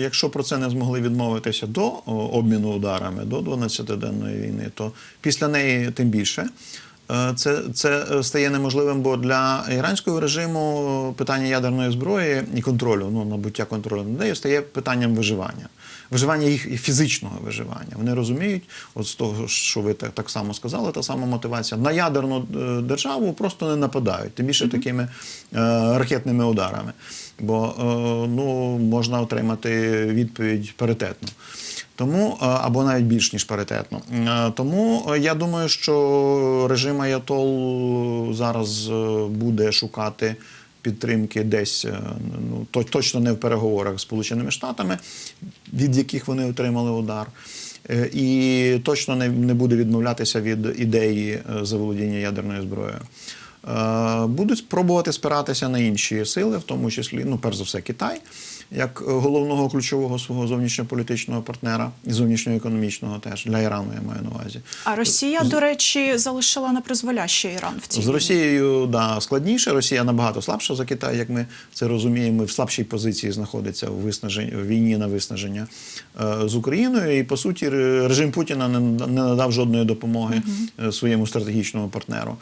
якщо про це не змогли відмовитися до обміну ударами, до 12-денної війни, то після неї тим більше. Е, Це, це е, стає неможливим, бо для іранського режиму питання ядерної зброї і контролю, ну набуття контролю над нею стає питанням виживання, виживання їх і фізичного виживання. Вони розуміють, от з того, що ви так, так само сказали, та сама мотивація на ядерну е, державу просто не нападають, тим більше такими е, ракетними ударами. Бо е, ну, можна отримати відповідь паритетну. Тому е, або навіть більш ніж паритетно. Е, Тому е, я думаю, що режим Аятол зараз буде шукати підтримки десь, ну то- точно не в переговорах з Сполученими Штатами, від яких вони отримали удар. І точно не, буде відмовлятися від ідеї заволодіння ядерною зброєю. Е, Будуть пробувати спиратися на інші сили, в тому числі, ну, перш за все, Китай, як головного ключового свого зовнішньополітичного партнера і зовнішньоекономічного теж для Ірану, я маю на увазі. А Росія, до речі, залишила на призволяще Іран в цій З. Росією да, складніше. Росія набагато слабша за Китай, як ми це розуміємо. В слабшій позиції знаходиться в виснаженні в війні на виснаження е, з Україною. І по суті, режим Путіна не, надав жодної допомоги е, своєму стратегічному партнеру.